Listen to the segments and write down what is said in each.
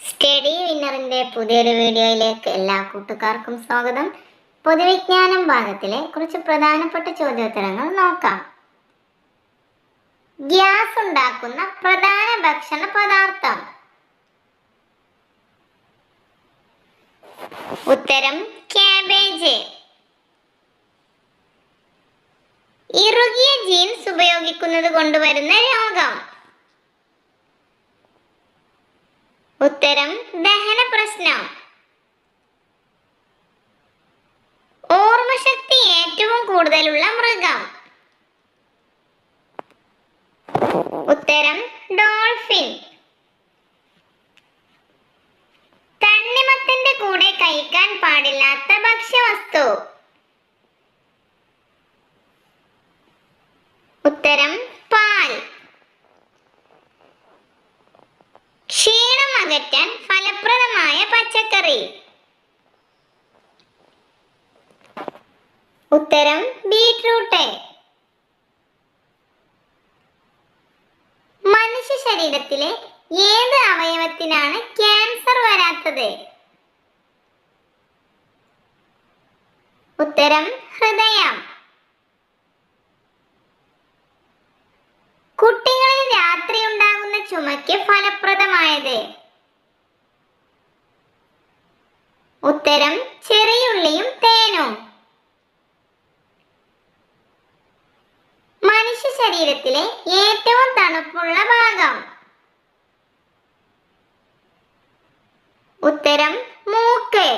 Study വിന്നറിന്റെ പുതിയൊരു വീഡിയോയിലേക്ക് എല്ലാ കൂട്ടുകാർക്കും സ്വാഗതം. പൊതുവിജ്ഞാനം ഭാഗത്തിലെ കുറച്ച് പ്രധാനപ്പെട്ട ചോദ്യോത്തരങ്ങൾ നോക്കാം. ഗ്യാസ് ഉണ്ടാക്കുന്ന പ്രധാന ഭക്ഷണ പദാർത്ഥം. ഉത്തരം ക്യാബേജ്. ഇറുകിയ ജീൻസ് ഉപയോഗിക്കുന്നത് കൊണ്ടുവരുന്ന രോഗം. ഉത്തരം ദഹന പ്രശ്നം. ഓർമ്മശക്തി ഏറ്റവും കൂടുതലുള്ള മൃഗം. ഉത്തരം ഡോൾഫിൻ. തണ്ണിമത്തിന്റെ കൂടെ കഴിക്കാൻ പാടില്ലാത്ത ഭക്ഷ്യവസ്തു ഉത്തരം പാൽ ക്ഷീണം അകറ്റാൻ ഫലപ്രദമായ പച്ചക്കറി. ഉത്തരം ബീട്രൂട്ട്. മനുഷ്യ ശരീരത്തിലെ ഏത് അവയവത്തിനാണ് ക്യാൻസർ വരാത്തത്? ഉത്തരം ഹൃദയം. കുട്ടികളിൽ രാത്രി ഉണ്ടാകുന്ന ചുമയ്ക്ക് ഫലപ്രദമായത്? ഉത്തരം ചെറിയുള്ളിയും തേനും. മനുഷ്യ ശരീരത്തിലെ ഏറ്റവും തണുപ്പുള്ള ഭാഗം. ഉത്തരം മൂക്ക്.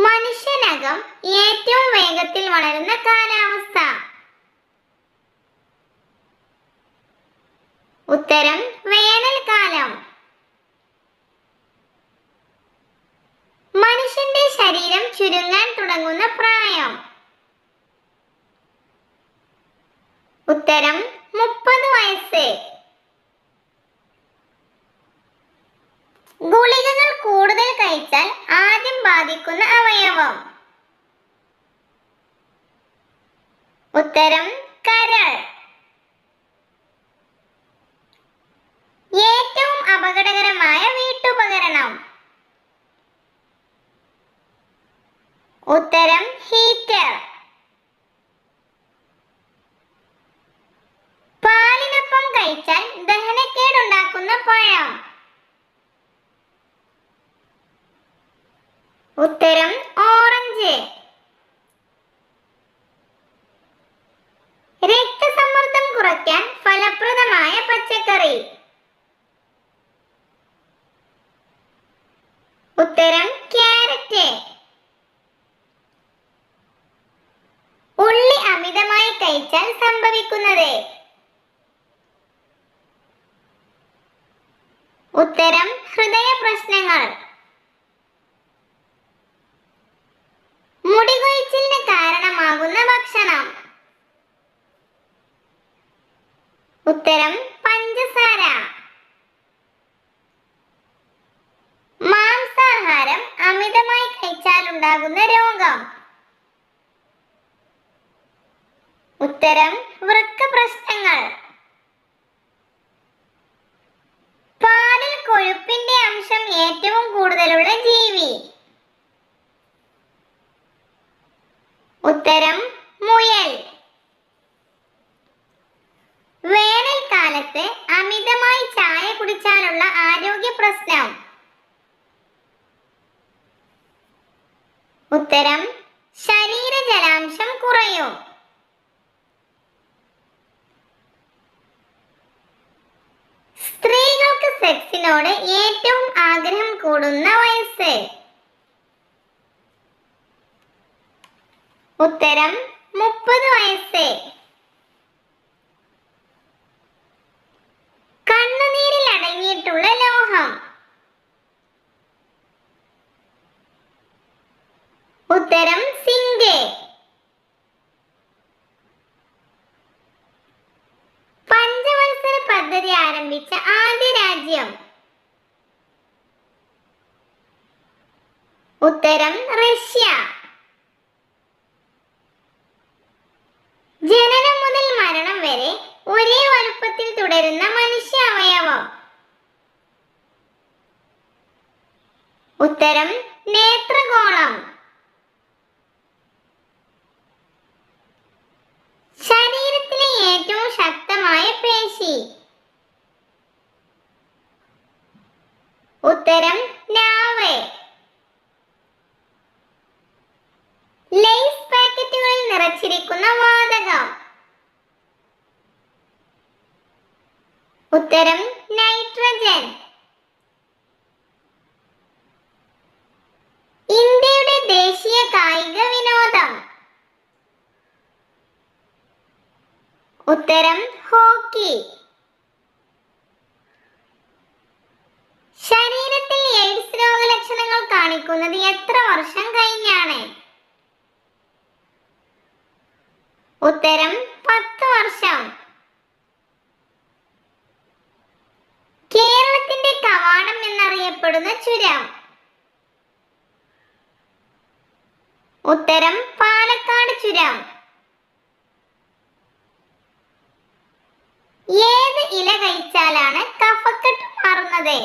മനുഷ്യനകം ഏറ്റവും വേഗത്തിൽ വളരുന്ന കാലാവസ്ഥ. ഉത്തരം മുപ്പത് വയസ്സ്. ഗുളികകൾ കൂടുതൽ കഴിച്ചാൽ ആദ്യം ബാധിക്കുന്ന അവയവം. ഉത്തരം കരൾ. ഉത്തരം ഓറഞ്ച്. രക്തസമ്മർദ്ദം കുറയ്ക്കാൻ ഫലപ്രദമായ പച്ചക്കറി. ഉത്തരം ക്യാരറ്റ്. ഉള്ളി അമിതമായി കഴിച്ചാൽ സംഭവിക്കുന്നത്. ഉത്തരം ഹൃദയ പ്രശ്നങ്ങൾ. മുടികൊഴിച്ചിലിന് കാരണമാകുന്ന ഭക്ഷണം. ഉത്തരം പഞ്ചസാര. മാംസാഹാരം അമിതമായി കഴിച്ചാലുണ്ടാകുന്ന രോഗം. ഉത്തരം വൃക്ക പ്രശ്നങ്ങൾ പാലിൽ കൊഴുപ്പിന്റെ അംശം ഏറ്റവും കൂടുതലുള്ള ജീവി. ഉത്തരം മുയൽ. വേനൽക്കാലത്ത് അമിതമായി ചായ കുടിച്ചാലുള്ള ആരോഗ്യ പ്രശ്നം. ഉത്തരം ശരീര ജലാംശം കുറയും. സ്ത്രീകൾക്ക് സെക്സിനോട് ഏറ്റവും ആഗ്രഹം കൂടുന്ന വയസ്സ്. ഉത്തരം മുപ്പത് വയസ്സ്. കണ്ണുനീരിൽ അടങ്ങിയിട്ടുള്ള ലോഹം. ഉത്തരം സിങ്ക്. പഞ്ചവത്സര പദ്ധതി ആരംഭിച്ച ആദ്യ രാജ്യം. ഉത്തരം റഷ്യ. വരെ ഒരേ വലുപ്പത്തിൽ തുടരുന്ന മനുഷ്യ അവയവം ഉത്തരം നേത്രകോണം ശരീരത്തിലെ ഏറ്റവും ശക്തമായ പേശി. ഉത്തരം നാവ്. ലേസ് പാക്കറ്റുകളിൽ നിറച്ചിരിക്കുന്ന വാ ഉത്തരം നൈട്രജൻ. ഇന്ത്യയുടെ ദേശീയ കായിക വിനോദം. ഉത്തരം ഹോക്കി. ശരീരത്തിൽ എയ്ഡ്സ് രോഗലക്ഷണങ്ങൾ കാണിക്കുന്നത് എത്ര വർഷം കഴിഞ്ഞാണ്? ഉത്തരം പത്ത് വർഷം. ചുരം. ഉത്തരം പാലക്കാട് ചുരം. ഏത് ഇല കഴിച്ചാലാണ് കഫക്കെട്ട് മാറുന്നത്?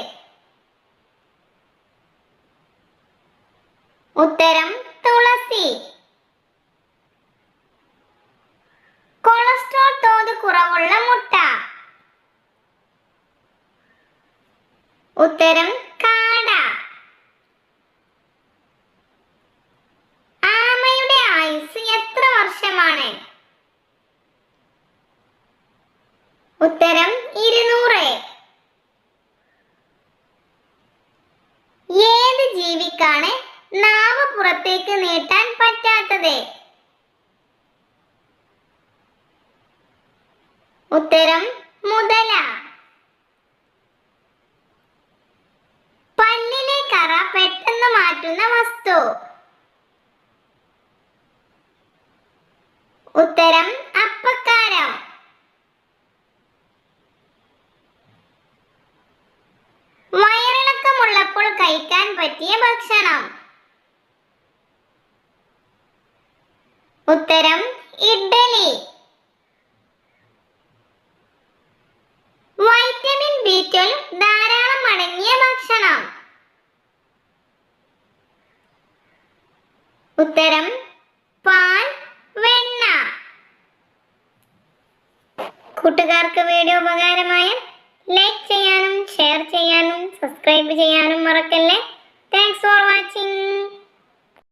ഉത്തരം തുളസി. കൊളസ്ട്രോൾ തോത് കുറവുള്ള മുട്ട. ഉത്തരം കാട ആമയുടെ ആയുസ് എത്ര വർഷമാണ് ഉത്തരം ഇരുന്നൂറ്. ഏത് ജീവിക്കാണ് നാവ് പുറത്തേക്ക് നീട്ടാൻ പറ്റാത്തത്? ഉത്തരം മുതല. പല്ലിലെ കറ പെട്ടെന്ന് മാറ്റുന്ന വസ്തു. ഉത്തരം അപ്പക്കാരം വയറിളക്കമുള്ളപ്പോൾ കഴിക്കാൻ പറ്റിയ ഭക്ഷണം ഉത്തരം ഇഡ്ഡലി. വൈറ്റമിൻ ബി ട്വൽവ് ധാരാളം അടങ്ങിയ ഭക്ഷണം. ഉത്തരം പാൽ വെണ്ണ. കൂട്ടുകാർക്ക് വീഡിയോ ഉപകാരമായ ലൈക്ക് ചെയ്യാനും ഷെയർ ചെയ്യാനും സബ്സ്ക്രൈബ് ചെയ്യാനും മറക്കല്ലേ. Thanks for watching